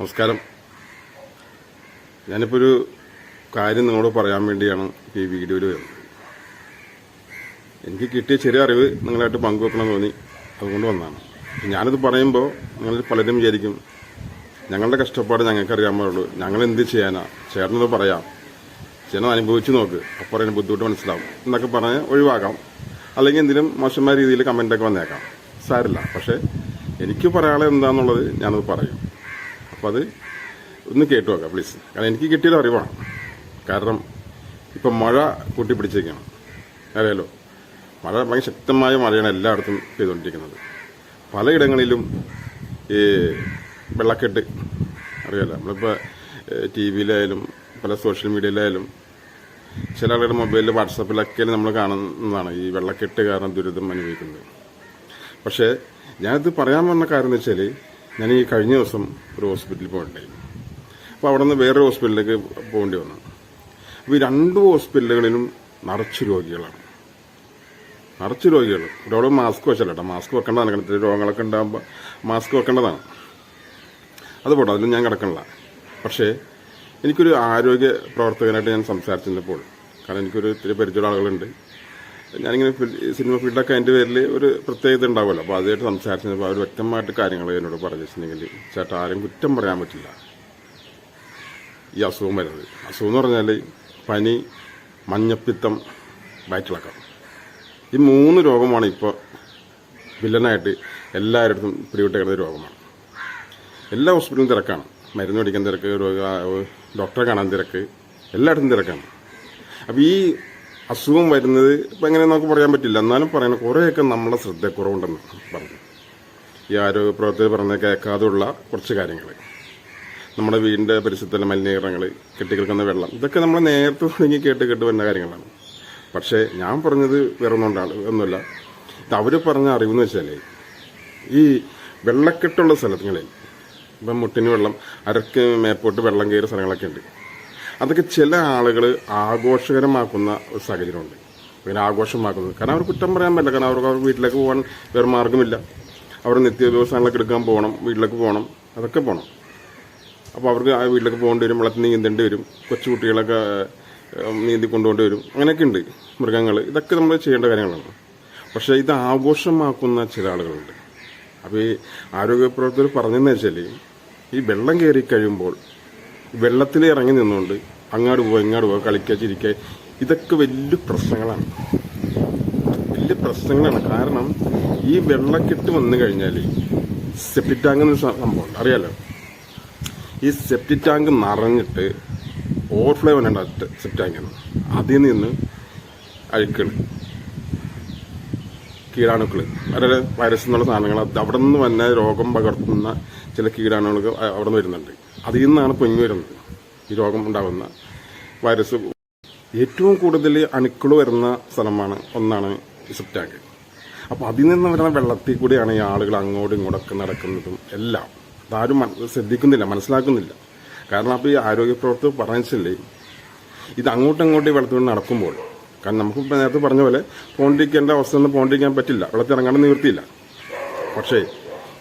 നമസ്കാരം. ഞാനിപ്പോൾ ഒരു കാര്യം നിങ്ങളോട് പറയാൻ വേണ്ടിയാണ് ഈ വീഡിയോയിൽ വരുന്നത്. എനിക്ക് കിട്ടിയ ചെറിയ അറിവ് നിങ്ങളായിട്ട് പങ്കുവെക്കണം തോന്നി. അതുകൊണ്ട് വന്നതാണ്. ഞാനിത് പറയുമ്പോൾ നിങ്ങൾ പലരും വിചാരിക്കും ഞങ്ങളുടെ കഷ്ടപ്പാട് ഞങ്ങൾക്കറിയാൻ പാടുള്ളൂ. ഞങ്ങൾ എന്ത് ചെയ്യാനാ? ചേർന്നത് പറയാം. ചേട്ടൻ അനുഭവിച്ചു നോക്ക്. അപ്പോൾ അതിന് ബുദ്ധിമുട്ട് മനസ്സിലാവും. എന്നൊക്കെ പറഞ്ഞ് ഒഴിവാക്കാം. അല്ലെങ്കിൽ എന്തെങ്കിലും മോശമായ രീതിയിൽ കമന്റൊക്കെ വന്നേക്കാം. സാരില്ല പക്ഷേ എനിക്ക് പറയാനുള്ളത് എന്താണെന്നുള്ളത് ഞാനത് പറയും. അപ്പോൾ അത് ഒന്ന് കേട്ടു നോക്കാം പ്ലീസ് കാരണം എനിക്ക് കിട്ടിയൊരു അറിവാണ്. കാരണം ഇപ്പം മഴ കൂട്ടിപ്പിടിച്ചേക്കാണ്. അറിയാലോ? മഴ ഭയങ്കര ശക്തമായ മഴയാണ് എല്ലായിടത്തും പെയ്തുകൊണ്ടിരിക്കുന്നത്. പലയിടങ്ങളിലും ഈ വെള്ളക്കെട്ട് അറിയാലോ? നമ്മളിപ്പോൾ ടി വിയിലായാലും പല സോഷ്യൽ മീഡിയയിലായാലും ചില ആളുകളുടെ മൊബൈലിൽ വാട്സാപ്പിലൊക്കെ നമ്മൾ കാണുന്നതാണ് ഈ വെള്ളക്കെട്ട് കാരണം ദുരിതം അനുഭവിക്കുന്നത്. പക്ഷേ ഞാനിത് പറയാൻ വന്ന കാര്യം എന്ന് വെച്ചാൽ ഞാൻ ഈ കഴിഞ്ഞ ദിവസം ഒരു ഹോസ്പിറ്റലിൽ പോകണ്ടായിരുന്നു. അപ്പോൾ അവിടെ നിന്ന് വേറൊരു ഹോസ്പിറ്റലിലേക്ക് പോകേണ്ടി വന്നു. അപ്പോൾ ഈ രണ്ട് ഹോസ്പിറ്റലുകളിലും നിറച്ച് രോഗികളാണ്. നിറച്ച് രോഗികൾ. ഒരാളും മാസ്ക് വെച്ചല്ല കേട്ടോ. മാസ്ക് വെക്കേണ്ടതാണ് കിടത്തിൽ രോഗങ്ങളൊക്കെ ഉണ്ടാകുമ്പോൾ മാസ്ക് വെക്കേണ്ടതാണ്. അത് പോട്ടെ അതിലും ഞാൻ കിടക്കണില്ല. പക്ഷേ എനിക്കൊരു ആരോഗ്യ പ്രവർത്തകനായിട്ട് ഞാൻ സംസാരിച്ചിരുന്നപ്പോൾ കാരണം എനിക്കൊരു ഇത്തിരി പരിചയമുള്ള ആളുകളുണ്ട്. ഞാനിങ്ങനെ സിനിമ ഫീൽഡൊക്കെ അതിന്റെ പേരിൽ ഒരു പ്രത്യേകത ഉണ്ടാവുമല്ലോ. അപ്പോൾ അതായിട്ട് സംസാരിച്ചപ്പോൾ അവർ വ്യക്തമായിട്ട് കാര്യങ്ങൾ എന്നോട് പറഞ്ഞിട്ടുണ്ടെങ്കിൽ ചേട്ടാ ആരും കുറ്റം പറയാൻ പറ്റില്ല. ഈ അസുഖം വരുന്നത്. അസുഖം എന്ന് പറഞ്ഞാൽ പനി മഞ്ഞപ്പിത്തം വയറ്റിളക്കം. ഈ മൂന്ന് രോഗമാണ് ഇപ്പോൾ വില്ലനായിട്ട് എല്ലായിടത്തും പിടിവിട്ട് കിടന്ന രോഗമാണ്. എല്ലാ ഹോസ്പിറ്റലും തിരക്കാണ്. മരുന്ന് മേടിക്കാൻ തിരക്ക് രോഗ ഡോക്ടറെ കാണാൻ തിരക്ക് എല്ലായിടത്തും തിരക്കാണ്. അപ്പോൾ ഈ അസുഖം വരുന്നത് ഇപ്പം എങ്ങനെ നമുക്ക് പറയാൻ പറ്റില്ല. എന്നാലും പറയുന്നത് കുറേയൊക്കെ നമ്മളെ ശ്രദ്ധക്കുറവുണ്ടെന്ന് പറഞ്ഞു ഈ ആരോഗ്യ പ്രവർത്തകർ പറഞ്ഞ കേൾക്കാതെയുള്ള കുറച്ച് കാര്യങ്ങൾ നമ്മുടെ വീടിന്റെ പരിസരത്തുള്ള മലിനീകരണങ്ങൾ കെട്ടിക്കിടക്കുന്ന വെള്ളം ഇതൊക്കെ നമ്മൾ നേരത്തെ തുടങ്ങി കേട്ട് കേട്ട് വരുന്ന കാര്യങ്ങളാണ്. പക്ഷേ ഞാൻ പറഞ്ഞത് വേറെ ഒന്നുകൊണ്ടാണ് ഒന്നുമില്ല അവർ പറഞ്ഞ അറിവെന്ന് വെച്ചാൽ ഈ വെള്ളക്കെട്ടുള്ള സ്ഥലങ്ങളിൽ ഇപ്പം മുട്ടിന് വെള്ളം അരക്ക് മേപ്പോട്ട് വെള്ളം കയറിയ സ്ഥലങ്ങളൊക്കെ ഉണ്ട്. അതൊക്കെ ചില ആളുകൾ ആഘോഷകരമാക്കുന്ന ഒരു സാഹചര്യമുണ്ട്. അങ്ങനെ ആഘോഷമാക്കുന്നത്. കാരണം അവർ കുറ്റം പറയാൻ പറ്റില്ല. കാരണം അവർക്ക് അവർ വീട്ടിലേക്ക് പോകാൻ വേറെ മാർഗമില്ല അവർ നിത്യവ്യവസായങ്ങളൊക്കെ എടുക്കാൻ പോകണം വീട്ടിലേക്ക് പോകണം അതൊക്കെ പോകണം. അപ്പോൾ അവർക്ക് ആ വീട്ടിലേക്ക് പോകേണ്ടി വരും വെള്ളത്തിൽ നീന്തേണ്ടി വരും കൊച്ചുകുട്ടികളൊക്കെ നീന്തി കൊണ്ടുപോകേണ്ടി വരും. അങ്ങനെയൊക്കെ ഉണ്ട് മൃഗങ്ങൾ ഇതൊക്കെ നമ്മൾ ചെയ്യേണ്ട കാര്യങ്ങളാണ്. പക്ഷേ ഇത് ആഘോഷമാക്കുന്ന ചില ആളുകളുണ്ട്. അപ്പോൾ ഈ ആരോഗ്യ പ്രവർത്തകർ പറഞ്ഞതെന്ന് വെച്ചാൽ ഈ വെള്ളം കയറി കഴിയുമ്പോൾ വെള്ളത്തിൽ ഇറങ്ങി നിന്നുകൊണ്ട് അങ്ങോട്ട് പോവുക ഇങ്ങാട് പോവുക കളിക്കുക ചിരിക്കുക ഇതൊക്കെ വലിയ പ്രശ്നങ്ങളാണ്. വലിയ പ്രശ്നങ്ങളാണ്. കാരണം ഈ വെള്ളക്കെട്ട് വന്നു കഴിഞ്ഞാൽ സെപ്റ്റിക് ടാങ്ക് എന്നൊരു സംഭവം അറിയാലോ? ഈ സെപ്റ്റിക് ടാങ്ക് നിറഞ്ഞിട്ട് ഓവർഫ്ലോ വേണ്ട സെപ്റ്റിക് ടാങ്കിൽ നിന്ന് അതിൽ നിന്ന് അഴുക്കൾ കീടാണുക്കൾ അതായത് വൈറസ് എന്നുള്ള സാധനങ്ങൾ അവിടെ നിന്ന് വന്ന രോഗം പകർത്തുന്ന ചില കീടാണുക്കൾ അവിടെ നിന്ന് വരുന്നുണ്ട്. അതിൽ നിന്നാണ് പൊങ്ങി വരുന്നത്. ഈ രോഗം ഉണ്ടാകുന്ന വൈറസ് ഏറ്റവും കൂടുതൽ അണുക്കൾ വരുന്ന സ്ഥലമാണ് ഒന്നാണ് സിപ്റ്റാങ്ക് അപ്പോൾ അതിൽ നിന്ന് വരുന്ന വെള്ളത്തിൽ കൂടിയാണ് ഈ ആളുകൾ അങ്ങോട്ടും ഇങ്ങോട്ടൊക്കെ നടക്കുന്നതും എല്ലാം. അതാരും ശ്രദ്ധിക്കുന്നില്ല മനസ്സിലാക്കുന്നില്ല. കാരണം അപ്പോൾ ഈ ആരോഗ്യ പ്രവർത്തകർ പറഞ്ഞില്ലേ ഇത് അങ്ങോട്ടും ഇങ്ങോട്ടും വെള്ളത്തിൽ നടക്കുമ്പോൾ. കാരണം നമുക്ക് നേരത്തെ പറഞ്ഞ പോലെ പോണ്ടിരിക്കേണ്ട അവസ്ഥ ഒന്നും പോണ്ടിരിക്കാൻ പറ്റില്ല. വെള്ളത്തിൽ ഇറങ്ങാണ്ട് നിവൃത്തിയില്ല. പക്ഷേ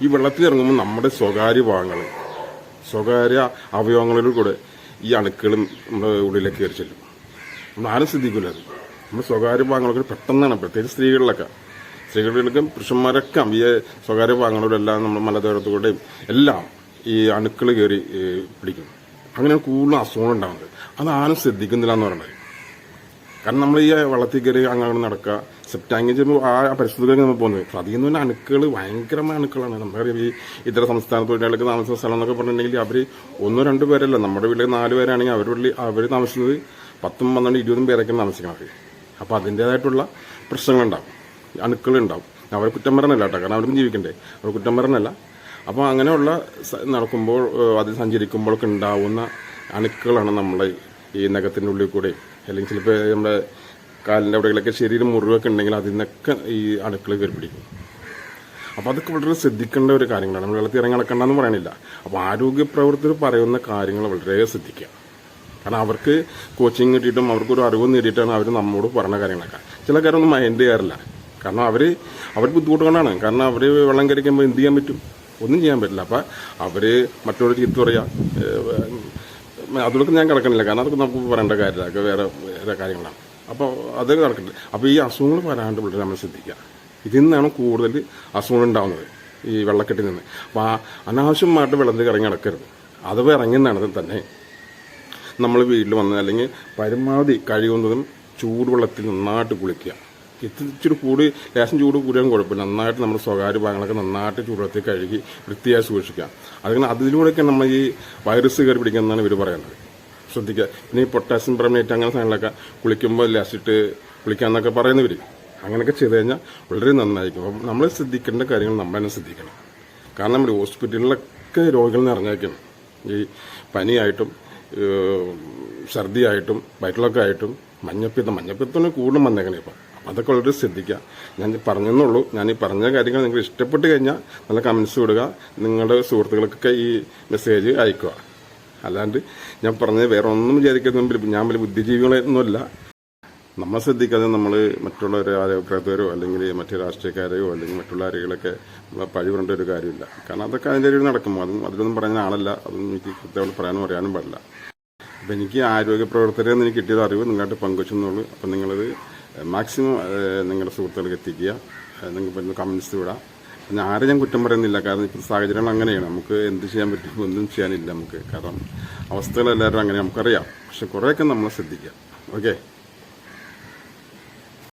ഈ വെള്ളത്തിൽ ഇറങ്ങുമ്പോൾ നമ്മുടെ സ്വകാര്യ ഭാഗങ്ങൾ സ്വകാര്യ അവയവങ്ങളിലൂടെ ഈ അണുക്കളും നമ്മുടെ ഉള്ളിലേക്ക് കയറി ചെല്ലും. നമ്മൾ ആരും ശ്രദ്ധിക്കില്ല അത്. നമ്മൾ സ്വകാര്യ ഭാഗങ്ങളൊക്കെ പെട്ടെന്നാണ് പ്രത്യേകിച്ച് സ്ത്രീകളിലൊക്കെ. സ്ത്രീകളിലൊക്കെ പുരുഷന്മാരൊക്കെ ഈ സ്വകാര്യ ഭാഗങ്ങളിലെല്ലാം നമ്മൾ മലദ്വാരത്തുകൂടെയും എല്ലാം ഈ അണുക്കൾ കയറി പിടിക്കും. അങ്ങനെയാണ് കൂടുതൽ അസുഖങ്ങൾ ഉണ്ടാകുന്നത് അത് ആരും ശ്രദ്ധിക്കുന്നില്ല എന്ന് പറയുന്നത്. കാരണം നമ്മൾ ഈ വെള്ളത്തിൽ കയറി അങ്ങനെ നടക്കുക. സെപ്റ്റാങ്കിൽ ആ പരിസ്ഥിതിയിലേക്ക് നമ്മൾ പോകുന്നത് അതിൽ നിന്ന് തന്നെ അണുക്കൾ ഭയങ്കരമായ അണുക്കളാണ്. നമുക്കറിയാം ഈ ഇതര സംസ്ഥാന തൊഴിലാളികൾക്ക് താമസിക്കുന്ന സ്ഥലം എന്നൊക്കെ പറഞ്ഞിട്ടുണ്ടെങ്കിൽ അവർ ഒന്നോ രണ്ടു പേരല്ല. നമ്മുടെ വീട്ടിൽ നാല് പേരാണെങ്കിൽ അവരുടെ അവർ താമസിക്കുന്നത് പത്തും പന്ത്രണ്ട് ഇരുപതും പേരൊക്കെയാണ് താമസിക്കുന്നത് അപ്പോൾ അതിന്റേതായിട്ടുള്ള പ്രശ്നങ്ങളുണ്ടാവും. അണുക്കളുണ്ടാവും അവർ കുറ്റം പറഞ്ഞല്ല കേട്ടോ. കാരണം അവർക്കും ജീവിക്കണ്ടേ. അവർ കുറ്റം പറഞ്ഞല്ല അപ്പോൾ അങ്ങനെയുള്ള നടക്കുമ്പോൾ അത് സഞ്ചരിക്കുമ്പോഴൊക്കെ ഉണ്ടാവുന്ന അണുക്കളാണ് നമ്മളെ ഈ നഖത്തിന്റെ ഉള്ളിൽ കൂടെ. അല്ലെങ്കിൽ ചിലപ്പോൾ നമ്മുടെ കാലിന്റെ അവിടെയൊക്കെ ശരീരം മുറിവൊക്കെ ഉണ്ടെങ്കിൽ അതിൽ നിന്നൊക്കെ ഈ അണുക്കൾ കയറി പിടിക്കും. അപ്പോൾ അതൊക്കെ വളരെ ശ്രദ്ധിക്കേണ്ട ഒരു കാര്യങ്ങളാണ്. നമ്മൾ വെള്ളത്തിൽ ഇറങ്ങി നടക്കണ്ടെന്ന് പറയണില്ല. അപ്പോൾ ആരോഗ്യ പ്രവർത്തകർ പറയുന്ന കാര്യങ്ങൾ വളരെ ശ്രദ്ധിക്കുക. കാരണം അവർക്ക് കോച്ചിങ് കിട്ടിയിട്ടും അവർക്കൊരു അറിവ് നേടിയിട്ടാണ് അവർ നമ്മോട് പറഞ്ഞ കാര്യങ്ങളൊക്കെ. ചില കാര്യമൊന്നും മൈൻഡ് ചെയ്യാറില്ല. കാരണം അവർ അവർ ബുദ്ധിമുട്ട് കൊണ്ടാണ് കാരണം അവർ വെള്ളം കരിക്കുമ്പോൾ എന്ത് ചെയ്യാൻ പറ്റും? ഒന്നും ചെയ്യാൻ പറ്റില്ല. അപ്പം അവർ മറ്റുള്ളവർ ചീത്ത പറയാ അതിലൊക്കെ ഞാൻ കിടക്കണില്ല. കാരണം അതൊക്കെ നമുക്ക് പറയേണ്ട കാര്യമില്ല. അതൊക്കെ വേറെ വേറെ കാര്യങ്ങളാണ്. അപ്പോൾ അത് നടക്കില്ല അപ്പോൾ ഈ അസുഖങ്ങൾ വരാണ്ട് വളരെ നമ്മൾ ശ്രദ്ധിക്കുക. ഇതിൽ നിന്നാണ് കൂടുതൽ അസുഖങ്ങൾ ഉണ്ടാകുന്നത് ഈ വെള്ളക്കെട്ടിൽ നിന്ന്. അപ്പോൾ ആ അനാവശ്യമായിട്ട് വെള്ളത്തിൽ ഇറങ്ങി നടക്കരുത്. അഥവാ ഇറങ്ങുന്നതാണ് തന്നെ നമ്മൾ വീട്ടിൽ വന്ന് അല്ലെങ്കിൽ പരമാവധി കഴിയുന്നതും ചൂടുവെള്ളത്തിൽ നന്നായിട്ട് കുളിക്കുക. ഇത് ഇച്ചിരി കൂടി ലേശം ചൂട് കൂടിയാലും കുഴപ്പമില്ല. നന്നായിട്ട് നമ്മുടെ സ്വകാര്യ ഭാഗങ്ങളൊക്കെ നന്നായിട്ട് ചൂടത്തിൽ കഴുകി വൃത്തിയായി സൂക്ഷിക്കാം. അതുകൊണ്ട് അതിലൂടെയൊക്കെ നമ്മൾ ഈ വൈറസ് കയറി പിടിക്കുന്നതാണ് ഇവർ പറയുന്നത്. ശ്രദ്ധിക്കുക പിന്നെ ഈ പൊട്ടാസ്യം പെർമനേറ്റ് അങ്ങനെ സാധനങ്ങളൊക്കെ കുളിക്കുമ്പോൾ ലാസ്റ്റിട്ട് കുളിക്കാമെന്നൊക്കെ പറയുന്നവർ അങ്ങനെയൊക്കെ ചെയ്ത് കഴിഞ്ഞാൽ വളരെ നന്നായിരിക്കും. അപ്പം നമ്മൾ ശ്രദ്ധിക്കേണ്ട കാര്യങ്ങൾ നമ്മൾ തന്നെ ശ്രദ്ധിക്കണം. കാരണം നമ്മുടെ ഹോസ്പിറ്റലിലൊക്കെ രോഗികൾ നിറഞ്ഞേക്കണം ഈ പനിയായിട്ടും ഛർദിയായിട്ടും വയറ്റിലൊക്കെ ആയിട്ടും മഞ്ഞപ്പിത്തം. മഞ്ഞപ്പിത്തത്തിന് കൂടുതലും വന്നേക്കണേ ഇപ്പം. അതൊക്കെ ഉള്ളവർ ശ്രദ്ധിക്കുക. ഞാൻ പറഞ്ഞെന്നുള്ളൂ. ഞാൻ ഈ പറഞ്ഞ കാര്യങ്ങൾ നിങ്ങൾ ഇഷ്ടപ്പെട്ട് കഴിഞ്ഞാൽ നല്ല കമൻസ് വിടുക നിങ്ങളുടെ സുഹൃത്തുക്കൾക്കൊക്കെ ഈ മെസ്സേജ് അയക്കുക. അല്ലാണ്ട് ഞാൻ പറഞ്ഞത് വേറെ ഒന്നും വിചാരിക്കുന്ന ഞാൻ വലിയ ബുദ്ധിജീവികളൊന്നുമല്ല നമ്മൾ ശ്രദ്ധിക്കാതെ നമ്മൾ മറ്റുള്ളവരെ പ്രവർത്തകരോ അല്ലെങ്കിൽ മറ്റു രാഷ്ട്രീയക്കാരെയോ അല്ലെങ്കിൽ മറ്റുള്ള ആരെങ്കിലൊക്കെ പഴി പറഞ്ഞ ഒരു കാര്യമില്ല. കാരണം അതൊക്കെ അതിന്റെ ഇടയിൽ നടക്കും അതും അതിലൊന്നും പറഞ്ഞ ആളല്ല. അതൊന്നും എനിക്ക് കൃത്യമായിട്ട് പറയാനും അറിയാനും പാടില്ല. അപ്പം എനിക്ക് ആരോഗ്യ പ്രവർത്തകരെ നിന്ന് കിട്ടിയത് അറിവ് നിങ്ങളായിട്ട് പങ്കുവെച്ചെന്നുള്ളൂ. അപ്പം നിങ്ങളത് മാക്സിമം നിങ്ങളുടെ സുഹൃത്തുക്കൾക്ക് എത്തിക്കുക. നിങ്ങൾക്ക് പറ്റുന്ന കമൻസ് വിടാം പിന്നെ ആരും ഞാൻ കുറ്റം പറയുന്നില്ല. കാരണം ഇപ്പോൾ സാഹചര്യങ്ങൾ അങ്ങനെയാണ്. നമുക്ക് എന്ത് ചെയ്യാൻ പറ്റും ഒന്നും ചെയ്യാനില്ല നമുക്ക്. കാരണം അവസ്ഥകൾ എല്ലാവരും അങ്ങനെ നമുക്കറിയാം. പക്ഷെ കുറേയൊക്കെ നമ്മൾ ശ്രദ്ധിക്കാം. ഓക്കെ